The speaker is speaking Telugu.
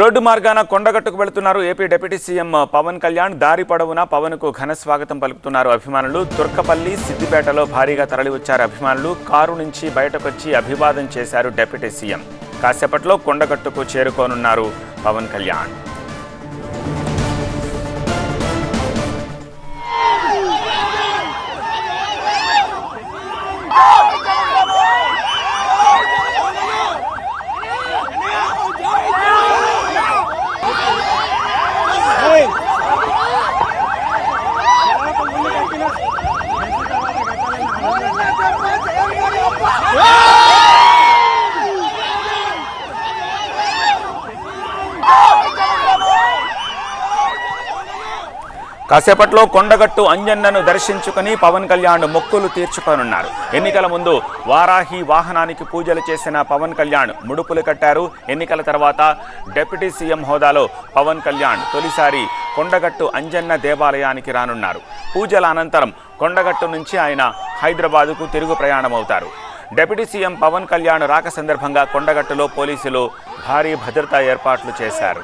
రోడ్డు మార్గాన కొండగట్టుకు వెళుతున్నారు AP deputy CM Pawan Kalyan. దారి పొడవునా పవన్కు ఘన స్వాగతం పలుకుతున్నారు అభిమానులు. తుర్కపల్లి సిద్దిపేటలో భారీగా తరలివచ్చారు అభిమానులు. కారు నుంచి బయటకొచ్చి అభివాదం చేశారు డిప్యూటీ సీఎం. కాసేపట్లో కొండగట్టుకు చేరుకోనున్నారు పవన్ కళ్యాణ్. కాసేపట్లో కొండగట్టు అంజన్నను దర్శించుకుని పవన్ కళ్యాణ్ మొక్కులు తీర్చుకోనున్నారు. ఎన్నికల ముందు వారాహి వాహనానికి పూజలు చేసిన పవన్ కళ్యాణ్ ముడుపులు కట్టారు. ఎన్నికల తర్వాత డిప్యూటీ సీఎం హోదాలో పవన్ కళ్యాణ్ తొలిసారి కొండగట్టు అంజన్న దేవాలయానికి రానున్నారు. పూజల అనంతరం కొండగట్టు నుంచి ఆయన హైదరాబాదుకు తిరుగు ప్రయాణమవుతారు. డిప్యూటీ సీఎం పవన్ కళ్యాణ్ రాక సందర్భంగా కొండగట్టులో పోలీసులు భారీ భద్రతా ఏర్పాట్లు చేశారు.